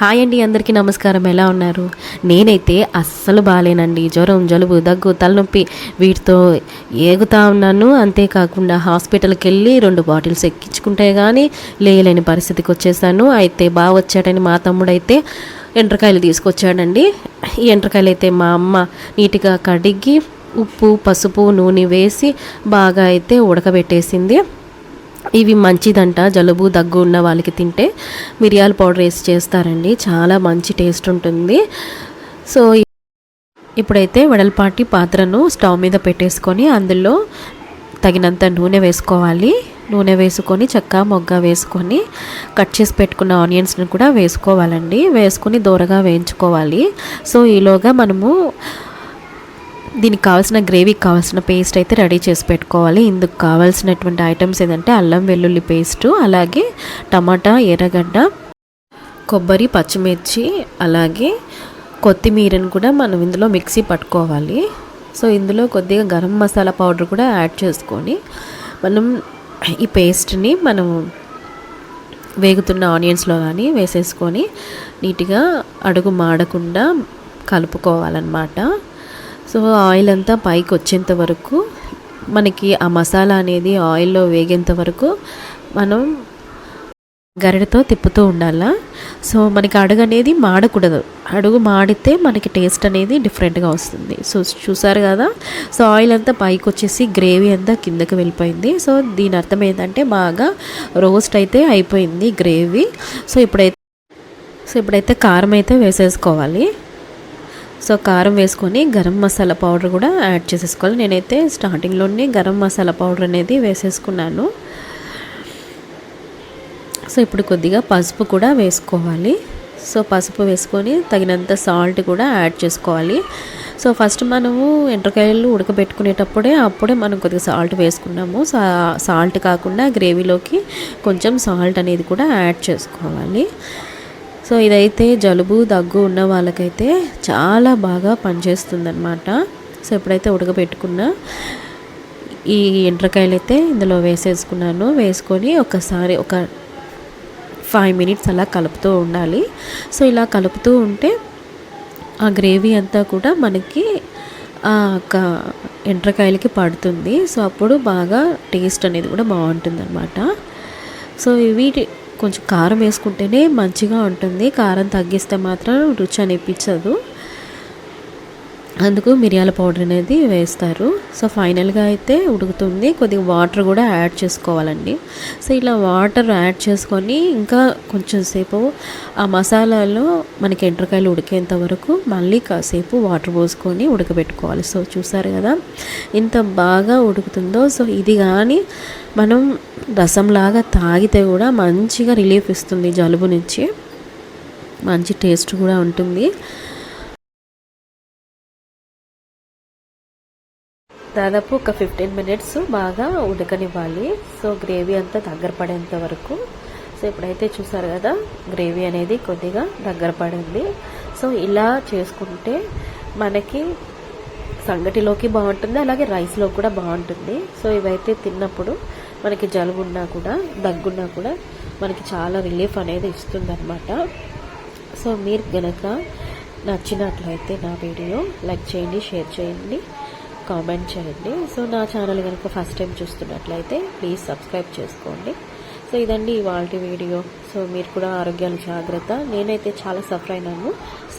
Hi అండి అందరికీ నమస్కారం. ఎలా ఉన్నారు? నేనైతే అస్సలు బాగాలేనండి జ్వరం జలుబు దగ్గు తలనొప్పి వీటితో ఏగుతా ఉన్నాను. అంతేకాకుండా హాస్పిటల్కి వెళ్ళి రెండు బాటిల్స్ ఎక్కించుకుంటే కానీ లేయలేని పరిస్థితికి వచ్చేసాను. అయితే బాగా వచ్చాడని మా తమ్ముడైతే ఎండ్రకాయలు తీసుకొచ్చాడండి. ఈ ఎండ్రకాయలు అయితే మా అమ్మ నీట్గా కడిగి ఉప్పు పసుపు నూనె వేసి బాగా అయితే ఉడకబెట్టేసింది. ఇవి మంచిదంట జలుబు దగ్గు ఉన్న వాళ్ళకి తింటే మిరియాల పౌడర్ వేసి చేస్తారండి. చాలా మంచి టేస్ట్ ఉంటుంది. సో ఇప్పుడైతే వెడల్పాటి పాత్రను స్టవ్ మీద పెట్టేసుకొని అందులో తగినంత నూనె వేసుకోవాలి. నూనె వేసుకొని చెక్క మొగ్గ వేసుకొని కట్ చేసి పెట్టుకున్న ఆనియన్స్ని కూడా వేసుకోవాలండి. వేసుకొని దూరగా వేయించుకోవాలి. సో ఈలోగా మనము దీనికి కావాల్సిన గ్రేవీకి కావాల్సిన పేస్ట్ అయితే రెడీ చేసి పెట్టుకోవాలి. ఇందుకు కావాల్సినటువంటి ఐటమ్స్ ఏంటంటే అల్లం వెల్లుల్లి పేస్టు అలాగే టమాటా ఎర్రగడ్డ కొబ్బరి పచ్చిమిర్చి అలాగే కొత్తిమీరను కూడా మనం ఇందులో మిక్సీ పట్టుకోవాలి. సో ఇందులో కొద్దిగా గరం మసాలా పౌడర్ కూడా యాడ్ చేసుకొని మనం ఈ పేస్ట్ని మనం వేగుతున్న ఆనియన్స్లో కానీ వేసేసుకొని నీట్గా అడుగు మాడకుండా కలుపుకోవాలన్నమాట. సో ఆయిల్ అంతా పైకి వచ్చేంత వరకు మనకి ఆ మసాలా అనేది ఆయిల్లో వేగేంత వరకు మనం గరిటతో తిప్పుతూ ఉండాలా. సో మనకి అడుగు అనేది మాడకూడదు. అడుగు మాడితే మనకి టేస్ట్ అనేది డిఫరెంట్గా వస్తుంది. సో చూసారు కదా? సో ఆయిల్ అంతా పైకి వచ్చేసి గ్రేవీ అంతా కిందకి వెళ్ళిపోయింది. సో దీని అర్థం ఏంటంటే బాగా రోస్ట్ అయితే అయిపోయింది గ్రేవీ. సో ఇప్పుడైతే సో ఇప్పుడైతే కారం అయితే వేసేసుకోవాలి. సో కారం వేసుకొని గరం మసాలా పౌడర్ కూడా యాడ్ చేసేసుకోవాలి. నేనైతే స్టార్టింగ్లోనే గరం మసాలా పౌడర్ అనేది వేసేసుకున్నాను. సో ఇప్పుడు కొద్దిగా పసుపు కూడా వేసుకోవాలి. సో పసుపు వేసుకొని తగినంత సాల్ట్ కూడా యాడ్ చేసుకోవాలి. సో ఫస్ట్ మనము ఎండ్రకాయలు ఉడకబెట్టుకునేటప్పుడే అప్పుడే మనం కొద్దిగా సాల్ట్ వేసుకున్నాము. సాల్ట్ కాకుండా గ్రేవీలోకి కొంచెం సాల్ట్ అనేది కూడా యాడ్ చేసుకోవాలి. సో ఇదైతే జలుబు దగ్గు ఉన్న వాళ్ళకైతే చాలా బాగా పనిచేస్తుందన్నమాట. సో ఎప్పుడైతే ఉడకబెట్టుకున్నా ఈ ఎండ్రకాయలు అయితే ఇందులో వేసేసుకున్నాను. వేసుకొని ఒకసారి ఒక ఫైవ్ మినిట్స్ అలా కలుపుతూ ఉండాలి. సో ఇలా కలుపుతూ ఉంటే ఆ గ్రేవీ అంతా కూడా మనకి ఒక ఎండ్రకాయలకి పడుతుంది. సో అప్పుడు బాగా టేస్ట్ అనేది కూడా బాగుంటుంది అనమాట సో ఇవి కొంచెం కారం వేసుకుంటేనే మంచిగా ఉంటుంది. కారం తగ్గిస్తే మాత్రం రుచి అనిపించదు. అందుకు మిరియాల పౌడర్ అనేది వేస్తారు. సో ఫైనల్గా అయితే ఉడుకుతుంది. కొద్దిగా వాటర్ కూడా యాడ్ చేసుకోవాలండి. సో ఇలా వాటర్ యాడ్ చేసుకొని ఇంకా కొంచెం సేపు ఆ మసాలాలో మనకి ఎండ్రకాయలు ఉడికేంత వరకు మళ్ళీ కాసేపు వాటర్ పోసుకొని ఉడకబెట్టుకోవాలి. సో చూసారు కదా? ఇంత బాగా ఉడుకుతుందో. సో ఇది కానీ మనం రసంలాగా తాగితే కూడా మంచిగా రిలీఫ్ ఇస్తుంది జలుబు నుంచి. మంచి టేస్ట్ కూడా ఉంటుంది. దాదాపు ఒక ఫిఫ్టీన్ మినిట్స్ బాగా ఉడకనివ్వాలి. సో గ్రేవీ అంతా దగ్గర పడేంత వరకు. సో ఇప్పుడైతే చూసారు కదా గ్రేవీ అనేది కొద్దిగా దగ్గర పడింది. సో ఇలా చేసుకుంటే మనకి సంగటిలోకి బాగుంటుంది అలాగే రైస్లో కూడా బాగుంటుంది. సో ఇవైతే తిన్నప్పుడు మనకి జలుబు ఉన్నా కూడా దగ్గున్నా కూడా మనకి చాలా రిలీఫ్ అనేది ఇస్తుంది అనమాట సో మీరు గనక నచ్చినట్లయితే నా వీడియో లైక్ చేయండి షేర్ చేయండి. కామెంట్ చేయండి. సో నా ఛానల్ కనుక ఫస్ట్ టైం చూస్తున్నట్లయితే ప్లీజ్ సబ్స్క్రైబ్ చేసుకోండి. సో ఇదండి ఇవాళ వీడియో. సో మీరు కూడా ఆరోగ్యాలు జాగ్రత్త. నేనైతే చాలా సఫర్ అయినాను. సో